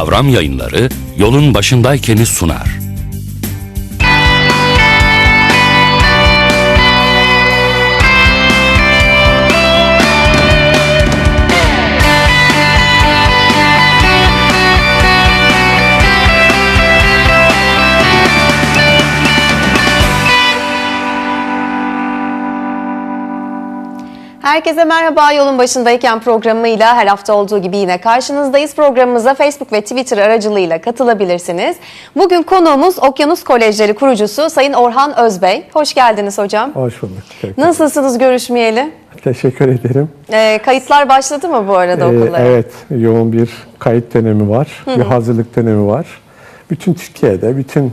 Kavram Yayınları yolun başındayken'i sunar. Herkese merhaba. Yolun başındayken programıyla her hafta olduğu gibi yine karşınızdayız. Programımıza Facebook ve Twitter aracılığıyla katılabilirsiniz. Bugün konuğumuz Okyanus Kolejleri kurucusu Sayın Orhan Özbey. Hoş geldiniz hocam. Hoş bulduk. Teşekkür, Nasılsınız görüşmeyeli? Teşekkür ederim. Ee, kayıtlar başladı mı bu arada Ee, okullara? evet, yoğun bir kayıt dönemi var, bir hazırlık dönemi var. Bütün Türkiye'de, bütün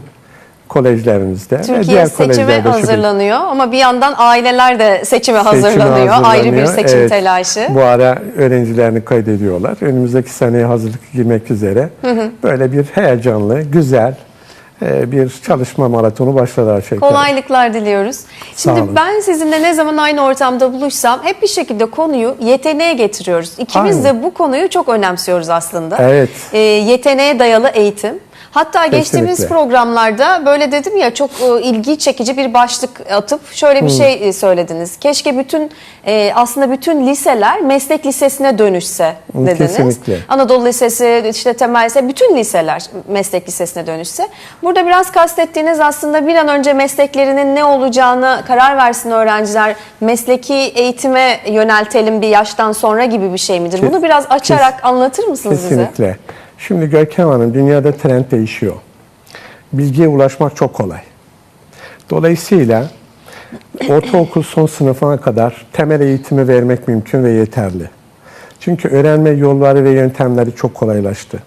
kolejlerimizde ve Türkiye diğer seçime hazırlanıyor ama bir yandan aileler de seçime, seçime hazırlanıyor. Ayrı bir hazırlanıyor. seçim Evet, telaşı. Bu ara öğrencilerini kaydediyorlar. Önümüzdeki seneye hazırlık girmek üzere. Böyle bir heyecanlı, güzel e, bir çalışma maratonu başladı şey. Kolaylıklar diliyoruz. Şimdi ben sizinle ne zaman aynı ortamda buluşsam hep bir şekilde konuyu yeteneğe getiriyoruz. İkimiz Aynen. de bu konuyu çok önemsiyoruz aslında. Evet. Ee, yeteneğe dayalı eğitim. Hatta geçtiğimiz Kesinlikle. programlarda böyle dedim ya çok e, ilgi çekici bir başlık atıp şöyle bir şey e, söylediniz. Keşke bütün e, aslında bütün liseler meslek lisesine dönüşse dediniz. kesinlikle. Anadolu Lisesi, işte Temel Lise, bütün liseler meslek lisesine dönüşse. Burada biraz kastettiğiniz aslında bir an önce mesleklerinin ne olacağını karar versin öğrenciler. Mesleki eğitime yöneltelim bir yaştan sonra gibi bir şey midir? Bunu biraz açarak anlatır mısınız bize? Kesinlikle. Şimdi Görkem Hanım dünyada trend değişiyor. Bilgiye ulaşmak çok kolay. Dolayısıyla ortaokul son sınıfına kadar temel eğitimi vermek mümkün ve yeterli. Çünkü öğrenme yolları ve yöntemleri çok kolaylaştı.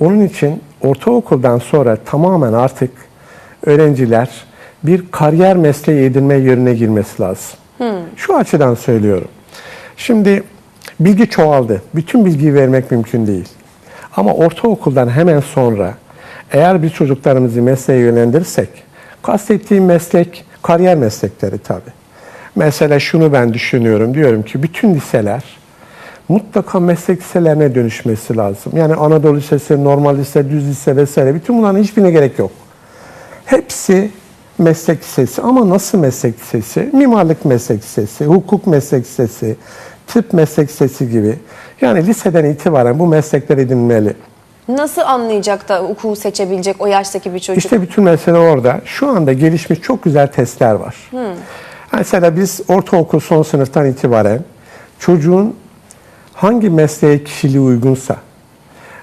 Onun için ortaokuldan sonra tamamen artık öğrenciler bir kariyer mesleği edinme yönüne girmesi lazım. Şu açıdan söylüyorum. Şimdi bilgi çoğaldı. Bütün bilgiyi vermek mümkün değil. Ama ortaokuldan hemen sonra eğer biz çocuklarımızı mesleğe yönlendirirsek, kastettiğim meslek kariyer meslekleri tabii. Mesela şunu ben düşünüyorum. Diyorum ki bütün liseler mutlaka meslek liselerine dönüşmesi lazım. Yani Anadolu Lisesi, Normal Lise, Düz Lise vesaire bütün bunların hiçbirine gerek yok. Hepsi meslek lisesi ama nasıl meslek lisesi? Mimarlık meslek lisesi, hukuk meslek lisesi, tıp meslek lisesi gibi. Yani liseden itibaren bu meslekler edinmeli. Nasıl anlayacak da hukuku seçebilecek o yaştaki bir çocuk? İşte bütün mesele orada. Şu anda gelişmiş çok güzel testler var. Mesela biz ortaokul son sınıftan itibaren çocuğun hangi mesleğe kişiliği uygunsa,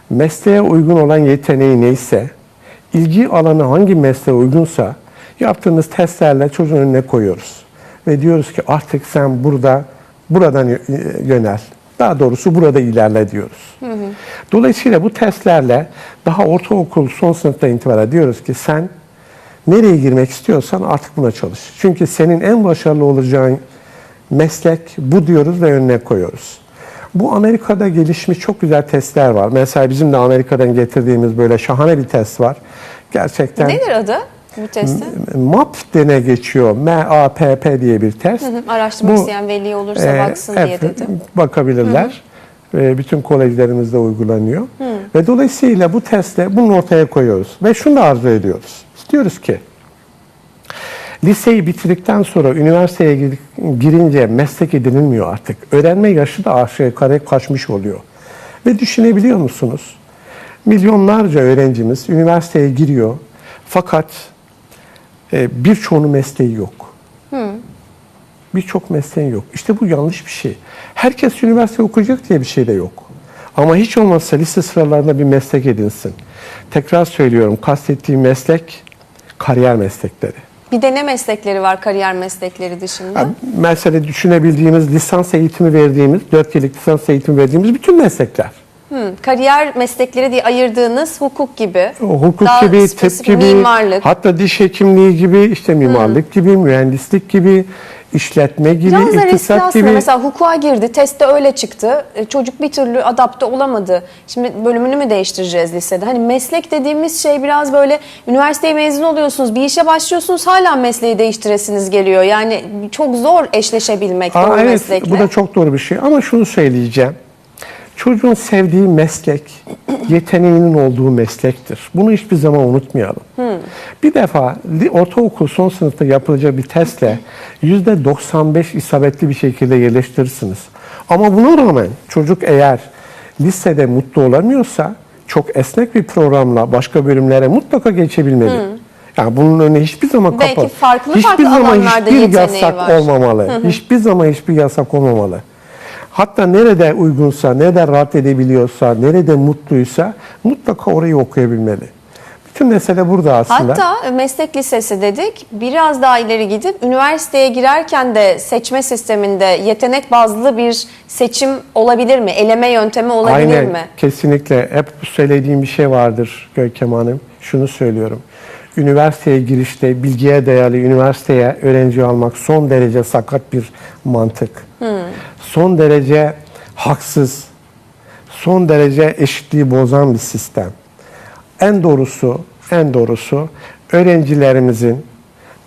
mesleğe uygun olan yeteneği neyse, ilgi alanı hangi mesleğe uygunsa yaptığımız testlerle çocuğun önüne koyuyoruz. Ve diyoruz ki artık sen burada buradan yö- yönel. Daha doğrusu burada ilerle diyoruz. Dolayısıyla bu testlerle daha ortaokul son sınıfta itibaren diyoruz ki sen nereye girmek istiyorsan artık buna çalış. Çünkü senin en başarılı olacağın meslek bu diyoruz ve önüne koyuyoruz. Bu Amerika'da gelişmiş çok güzel testler var. Mesela bizim de Amerika'dan getirdiğimiz böyle şahane bir test var. Gerçekten Nedir adı bu testin? MAP dene geçiyor. M-A-P-P diye bir test. Araştırmak Bu, isteyen veli olursa e, baksın diye dedim. Bakabilirler. E, bütün kolejlerimizde uygulanıyor. Ve dolayısıyla bu testle bunu ortaya koyuyoruz. Ve şunu da arzu ediyoruz. İstiyoruz ki liseyi bitirdikten sonra üniversiteye gir- girince meslek edinilmiyor artık. Öğrenme yaşı da aşağı yukarı kaçmış oluyor. Ve düşünebiliyor musunuz? Milyonlarca öğrencimiz üniversiteye giriyor. Fakat e, birçoğunun mesleği yok. Birçok mesleğin yok. İşte bu yanlış bir şey. Herkes üniversite okuyacak diye bir şey de yok. Ama hiç olmazsa lise sıralarında bir meslek edinsin. Tekrar söylüyorum, kastettiğim meslek kariyer meslekleri. Bir de ne meslekleri var kariyer meslekleri dışında? Yani mesela düşünebildiğimiz lisans eğitimi verdiğimiz, 4 yıllık lisans eğitimi verdiğimiz bütün meslekler. Hı, kariyer meslekleri diye ayırdığınız hukuk gibi. Hukuk daha gibi, tıp gibi, mimarlık. hatta diş hekimliği gibi, işte mimarlık gibi, mühendislik gibi, işletme gibi, Biraz riskli iktisat gibi. Mesela hukuka girdi, testte öyle çıktı. E, Çocuk bir türlü adapte olamadı. Şimdi bölümünü mü değiştireceğiz lisede? Hani meslek dediğimiz şey biraz böyle üniversiteye mezun oluyorsunuz, bir işe başlıyorsunuz hala mesleği değiştiresiniz geliyor. Yani çok zor eşleşebilmek Aa, doğru evet, meslekle. bu da çok doğru bir şey ama şunu söyleyeceğim. Çocuğun sevdiği meslek, yeteneğinin olduğu meslektir. Bunu hiçbir zaman unutmayalım. Bir defa ortaokul son sınıfta yapılacak bir testle %95 isabetli bir şekilde yerleştirirsiniz. Ama buna rağmen çocuk eğer lisede mutlu olamıyorsa çok esnek bir programla başka bölümlere mutlaka geçebilmeli. Yani bunun önüne hiçbir zaman Belki kapalı. farklı hiçbir farklı zaman alanlarda hiçbir yeteneği yasak var. olmamalı. Hiçbir zaman hiçbir yasak olmamalı. Hatta nerede uygunsa, nerede rahat edebiliyorsa, nerede mutluysa mutlaka orayı okuyabilmeli. Bütün mesele burada aslında. Hatta meslek lisesi dedik. Biraz daha ileri gidip üniversiteye girerken de seçme sisteminde yetenek bazlı bir seçim olabilir mi? Eleme yöntemi olabilir Aynen, mi? kesinlikle. Hep söylediğim bir şey vardır Görkem Hanım. Şunu söylüyorum. Üniversiteye girişte bilgiye dayalı üniversiteye öğrenci almak son derece sakat bir mantık. Son derece haksız, son derece eşitliği bozan bir sistem. En doğrusu, en doğrusu öğrencilerimizin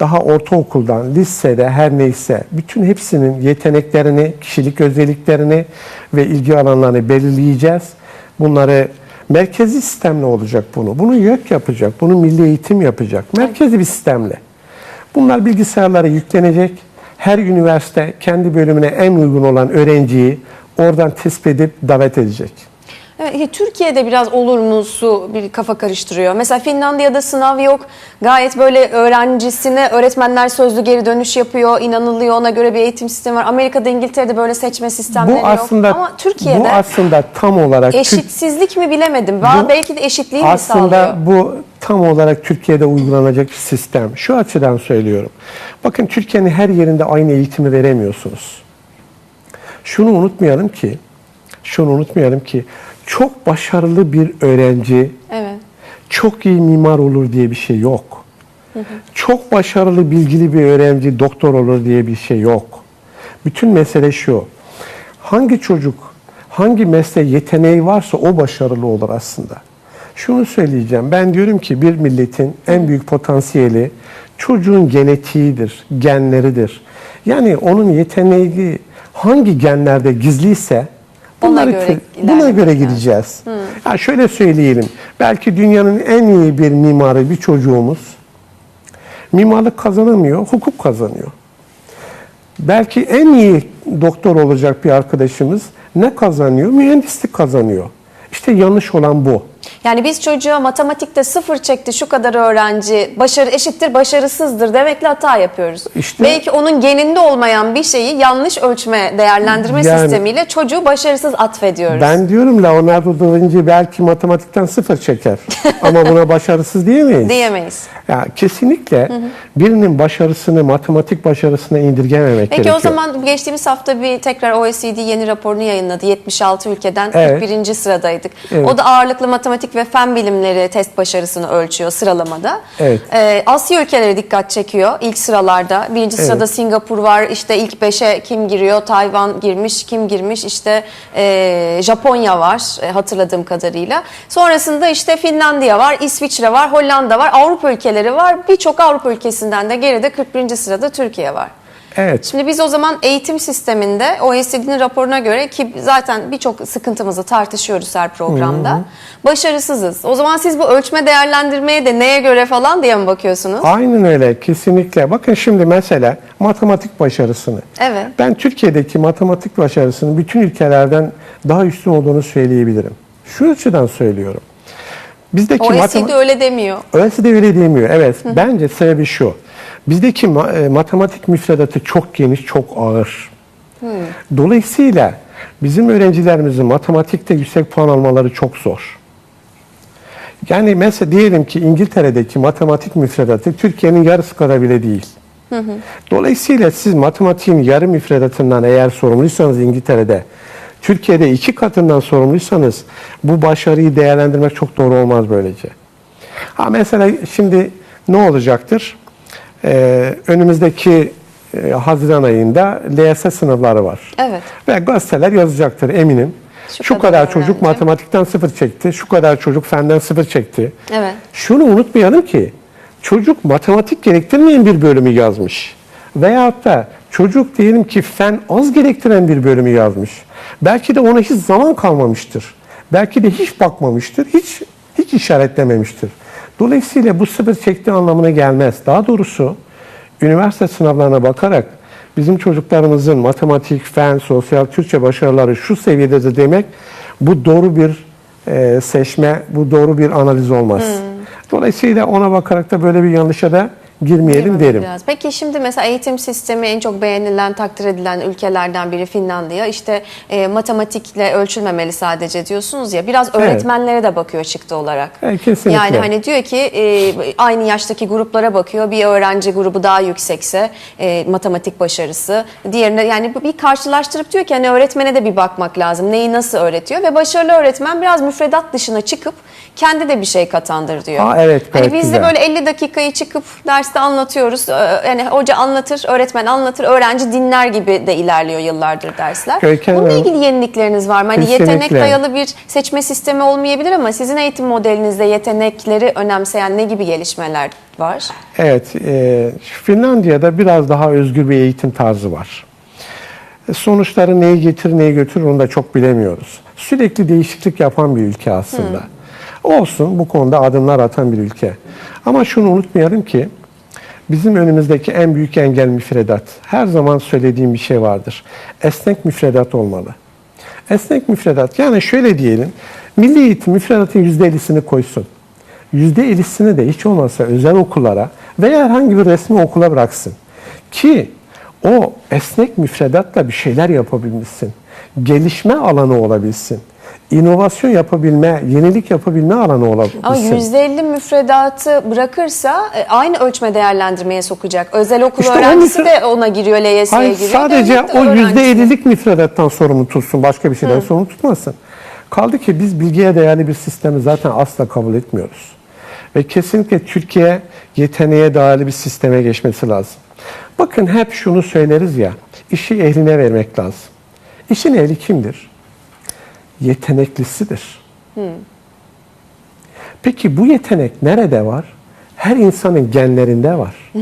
daha ortaokuldan, lisede her neyse bütün hepsinin yeteneklerini, kişilik özelliklerini ve ilgi alanlarını belirleyeceğiz. Bunları merkezi sistemle olacak bunu. Bunu YÖK yapacak, bunu milli eğitim yapacak. Merkezi bir sistemle. Bunlar bilgisayarlara yüklenecek. Her üniversite kendi bölümüne en uygun olan öğrenciyi oradan tespit edip davet edecek. Evet, Türkiye'de biraz olumlusu bir kafa karıştırıyor. Mesela Finlandiya'da sınav yok. Gayet böyle öğrencisine öğretmenler sözlü geri dönüş yapıyor. inanılıyor ona göre bir eğitim sistemi var. Amerika'da İngiltere'de böyle seçme sistemleri Bu aslında yok. Ama Türkiye'de bu aslında tam olarak eşitsizlik mi bilemedim. Bu Belki de eşitliği mi aslında sağlıyor? bu tam olarak Türkiye'de uygulanacak bir sistem. Şu açıdan söylüyorum. Bakın Türkiye'nin her yerinde aynı eğitimi veremiyorsunuz. Şunu unutmayalım ki, şunu unutmayalım ki çok başarılı bir öğrenci Evet. çok iyi mimar olur diye bir şey yok. Çok başarılı, bilgili bir öğrenci doktor olur diye bir şey yok. Bütün mesele şu. Hangi çocuk, hangi mesleğe yeteneği varsa o başarılı olur aslında. Şunu söyleyeceğim. Ben diyorum ki bir milletin en büyük potansiyeli çocuğun genetiğidir, genleridir. Yani onun yeteneği hangi genlerde gizliyse Ona bunları göre te- buna göre gideceğiz. Ya şöyle söyleyelim. Belki dünyanın en iyi bir mimarı bir çocuğumuz mimarlık kazanamıyor, hukuk kazanıyor. Belki en iyi doktor olacak bir arkadaşımız ne kazanıyor? Mühendislik kazanıyor. İşte yanlış olan bu. Yani biz çocuğa matematikte sıfır çekti şu kadar öğrenci başarı eşittir başarısızdır demekle hata yapıyoruz. İşte- Belki onun geninde olmayan bir şeyi yanlış ölçme değerlendirme Yani- sistemiyle çocuğu başarısız atfediyoruz. Ben diyorum Leonardo da Vinci belki matematikten sıfır çeker. Ama buna başarısız diyemeyiz. Diyemeyiz. Ya kesinlikle birinin başarısını matematik başarısına indirgememek Peki gerekiyor. o zaman geçtiğimiz hafta bir tekrar OECD yeni raporunu yayınladı. 76 ülkeden Evet. 41. sıradaydık. Evet. O da ağırlıklı matematik ve fen bilimleri test başarısını ölçüyor sıralamada. Evet. Ee, Asya ülkeleri dikkat çekiyor ilk sıralarda. Birinci Evet. sırada Singapur var. İşte ilk beşe kim giriyor? Tayvan girmiş, kim girmiş? İşte e, Japonya var e, hatırladığım kadarıyla. Sonrasında işte Finlandiya var, İsviçre var, Hollanda var, Avrupa ülkeleri var. Birçok Avrupa ülkesinden de geride 41. sırada Türkiye var. Evet. Şimdi biz o zaman eğitim sisteminde OECD'nin raporuna göre ki zaten birçok sıkıntımızı tartışıyoruz her programda. Başarısızız. O zaman siz bu ölçme değerlendirmeye de neye göre falan diye mi bakıyorsunuz? Aynen öyle kesinlikle. Bakın şimdi mesela matematik başarısını. Evet. Ben Türkiye'deki matematik başarısının bütün ülkelerden daha üstün olduğunu söyleyebilirim. Şu açıdan söylüyorum. Bizdeki OECD öyle demiyor. OECD öyle demiyor. Evet. Bence sebebi şu. Bizdeki e, matematik müfredatı çok geniş, çok ağır. Dolayısıyla bizim öğrencilerimizin matematikte yüksek puan almaları çok zor. Yani mesela diyelim ki İngiltere'deki matematik müfredatı Türkiye'nin yarısı kadar bile değil. Dolayısıyla siz matematiğin yarı müfredatından eğer sorumluysanız İngiltere'de, Türkiye'de iki katından sorumluysanız bu başarıyı değerlendirmek çok doğru olmaz böylece. Ha mesela şimdi ne olacaktır? Ee, önümüzdeki e, Haziran ayında LYS sınavları var. Evet. Ve gazeteler yazacaktır eminim. Şu Şu, kadar kadar, çocuk öğrenci. matematikten sıfır çekti, şu kadar çocuk fenden sıfır çekti. Evet. Şunu unutmayalım ki çocuk matematik gerektirmeyen bir bölümü yazmış. Veyahut da çocuk diyelim ki fen az gerektiren bir bölümü yazmış. Belki de ona hiç zaman kalmamıştır. Belki de hiç bakmamıştır, hiç hiç işaretlememiştir. Dolayısıyla bu sıfır çektiği anlamına gelmez. Daha doğrusu üniversite sınavlarına bakarak bizim çocuklarımızın matematik, fen, sosyal, Türkçe başarıları şu seviyededir demek bu doğru bir e, seçme, bu doğru bir analiz olmaz. Dolayısıyla ona bakarak da böyle bir yanlışa da girmeyelim Girmem derim. Biraz. Peki şimdi mesela eğitim sistemi en çok beğenilen, takdir edilen ülkelerden biri Finlandiya. İşte e, matematikle ölçülmemeli sadece diyorsunuz ya. Biraz öğretmenlere de bakıyor çıktı olarak. Evet, kesinlikle. Yani hani diyor ki e, aynı yaştaki gruplara bakıyor. Bir öğrenci grubu daha yüksekse e, matematik başarısı. Diğerine yani bir karşılaştırıp diyor ki hani öğretmene de bir bakmak lazım. Neyi nasıl öğretiyor ve başarılı öğretmen biraz müfredat dışına çıkıp kendi de bir şey katandır diyor. Aa, evet, Hani gayet biz de böyle 50 dakikayı çıkıp derste anlatıyoruz. Ee, Yani hoca anlatır, öğretmen anlatır, öğrenci dinler gibi de ilerliyor yıllardır dersler. Görkem Bununla ilgili yenilikleriniz var mı? Hani kesinlikle. yetenek dayalı bir seçme sistemi olmayabilir ama sizin eğitim modelinizde yetenekleri önemseyen ne gibi gelişmeler var? Evet, e, Finlandiya'da biraz daha özgür bir eğitim tarzı var. E, Sonuçları neyi getirir, neyi götürür onu da çok bilemiyoruz. Sürekli değişiklik yapan bir ülke aslında. Olsun bu konuda adımlar atan bir ülke. Ama şunu unutmayalım ki bizim önümüzdeki en büyük engel müfredat. Her zaman söylediğim bir şey vardır. Esnek müfredat olmalı. Esnek müfredat yani şöyle diyelim. Milli eğitim müfredatın %50'sini koysun. %50'sini de hiç olmazsa özel okullara veya herhangi bir resmi okula bıraksın. Ki o esnek müfredatla bir şeyler yapabilmişsin. Gelişme alanı olabilsin. İnovasyon yapabilme, yenilik yapabilme alanı olabilsin. Ama %50 müfredatı bırakırsa e, aynı ölçme değerlendirmeye sokacak. Özel okul İşte öğrencisi müfre- de ona giriyor, LYS'ye giriyor. sadece o öğrencisi. yüzde ellilik müfredattan sorumlu tutsun, başka bir şeyden sorumlu tutmasın. Kaldı ki biz bilgiye değerli bir sistemi zaten asla kabul etmiyoruz. Ve kesinlikle Türkiye yeteneğe dayalı bir sisteme geçmesi lazım. Bakın hep şunu söyleriz ya, işi ehline vermek lazım. İşin ehli kimdir? Yeteneklisidir. Peki bu yetenek nerede var? Her insanın genlerinde var.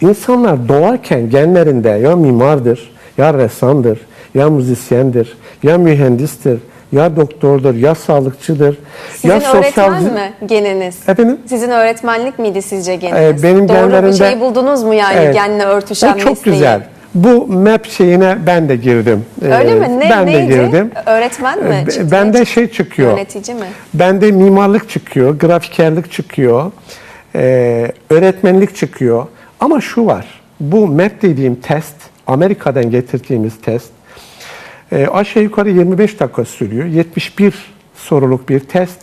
İnsanlar doğarken genlerinde ya mimardır, ya ressamdır, ya müzisyendir, ya mühendistir, ya doktordur, ya sağlıkçıdır, Sizin ya sosyal... öğretmen mi geniniz? Efendim? Sizin öğretmenlik miydi sizce geniniz? Ee, benim Doğru bir genlerimde- şey buldunuz mu yani Evet. genle örtüşen Bu çok mesleği? güzel. Bu map şeyine ben de girdim. Öyle Ee, mi? Ne, ben neydi? de girdim. Öğretmen mi? Ee, çıktı? Bende Ne şey çıkıyor. Yönetici mi? Bende mimarlık çıkıyor, grafikerlik çıkıyor, e, öğretmenlik çıkıyor. Ama şu var, bu MAP dediğim test, Amerika'dan getirdiğimiz test, e, aşağı yukarı 25 dakika sürüyor. 71 soruluk bir test.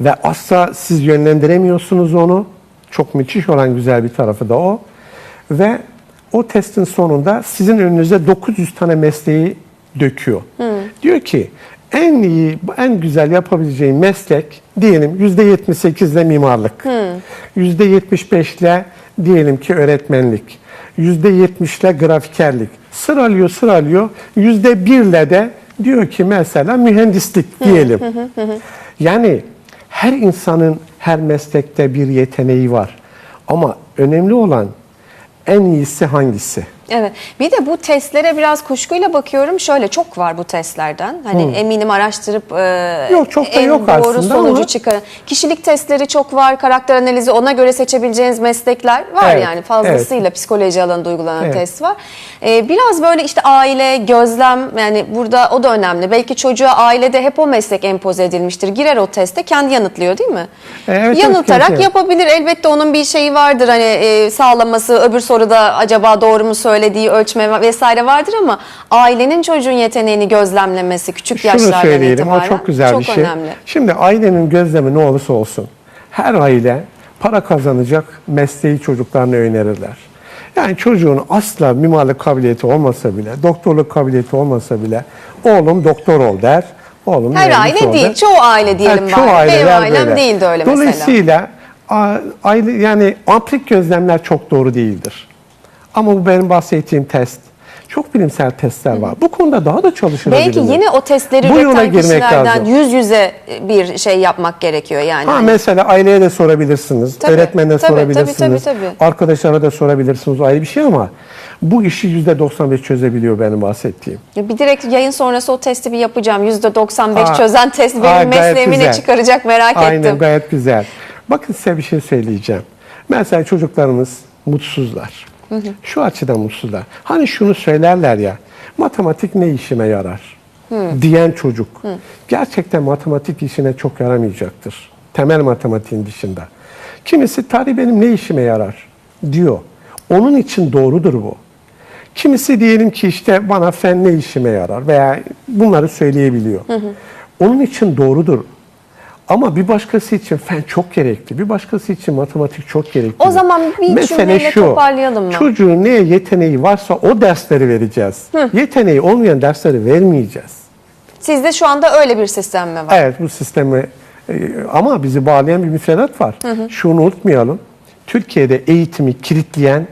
Ve asla siz yönlendiremiyorsunuz onu. Çok müthiş olan güzel bir tarafı da o. Ve o testin sonunda sizin önünüze 900 tane mesleği döküyor. Diyor ki en iyi, en güzel yapabileceğin meslek diyelim %78 ile mimarlık. %75 ile diyelim ki öğretmenlik. %70 ile grafikerlik. Sıralıyor sıralıyor. %1 ile de diyor ki mesela mühendislik diyelim. Yani her insanın her meslekte bir yeteneği var. Ama önemli olan en iyisi hangisi? Evet. Bir de bu testlere biraz kuşkuyla bakıyorum. Şöyle çok var bu testlerden. Hani eminim araştırıp e, Yok, çok da en yok doğru aslında sonucu ama-. Kişilik testleri çok var. Karakter analizi ona göre seçebileceğiniz meslekler var Evet, yani. Fazlasıyla psikoloji alanında uygulanan Evet. test var. E, biraz böyle işte aile, gözlem yani burada o da önemli. Belki çocuğa ailede hep o meslek empoze edilmiştir. Girer o teste kendi yanıtlıyor değil mi? Evet, evet, Yanıltarak kesinlikle. yapabilir. Elbette onun bir şeyi vardır hani e, sağlaması, öbür soruda acaba doğru mu söylediği ölçme vesaire vardır ama ailenin çocuğun yeteneğini gözlemlemesi küçük Şunu yaşlardan söyleyelim, o itibaren çok güzel bir şey. önemli. Şimdi ailenin gözlemi ne olursa olsun, her aile para kazanacak mesleği çocuklarına önerirler. Yani çocuğun asla mimarlık kabiliyeti olmasa bile, doktorluk kabiliyeti olmasa bile, oğlum doktor ol der, oğlum Her aile ol değil, der. çoğu aile diyelim çoğu bari. Benim ailem böyle. değildi öyle mesela. Dolayısıyla aile yani amplik gözlemler çok doğru değildir. Ama bu benim bahsettiğim test Çok bilimsel testler var. Bu konuda daha da çalışılabilir. Belki yine o testleri Bu yola üreten girmek kişilerden lazım. yüz yüze bir şey yapmak gerekiyor yani. Ha Hani mesela aileye de sorabilirsiniz, Tabii, öğretmenine tabii, sorabilirsiniz, tabii, tabii, tabii. arkadaşlara da sorabilirsiniz o ayrı bir şey ama bu işi %95 çözebiliyor benim bahsettiğim. Bir direkt yayın sonrası o testi bir yapacağım. %95 Aa, çözen test benim gayet mesleğimi ne güzel. çıkaracak merak Aynen ettim. gayet güzel. Bakın size bir şey söyleyeceğim. Mesela çocuklarımız mutsuzlar. Şu açıdan mutsuzlar. Hani şunu söylerler ya, matematik ne işime yarar? Diyen çocuk. Gerçekten matematik işine çok yaramayacaktır. Temel matematiğin dışında. Kimisi tarih benim ne işime yarar diyor. Onun için doğrudur bu. Kimisi diyelim ki işte bana fen ne işime yarar veya bunları söyleyebiliyor. Onun için doğrudur. Ama bir başkası için fen çok gerekli. Bir başkası için matematik çok gerekli. O zaman bir cümleyle toparlayalım mı? Çocuğun neye yeteneği varsa o dersleri vereceğiz. Yeteneği olmayan dersleri vermeyeceğiz. Sizde şu anda öyle bir sistem mi var? Evet bu sistemi e, ama bizi bağlayan bir müfredat var. Şunu unutmayalım. Türkiye'de eğitimi kilitleyen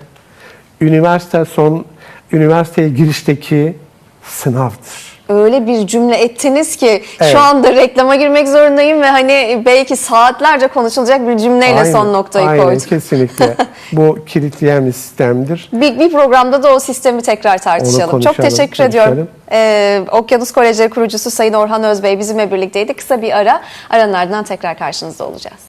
üniversite son üniversiteye girişteki sınavdır. Öyle bir cümle ettiniz ki Evet. şu anda reklama girmek zorundayım ve hani belki saatlerce konuşulacak bir cümleyle Aynen, son noktayı aynen, koyduk. kesinlikle. bu kilitleyen bir sistemdir. Bir, bir programda da o sistemi tekrar tartışalım. Çok teşekkür konuşalım. ediyorum. Ee, Okyanus Kolejleri kurucusu Sayın Orhan Özbey bizimle birlikteydi. Kısa bir ara. Aranın ardından tekrar karşınızda olacağız.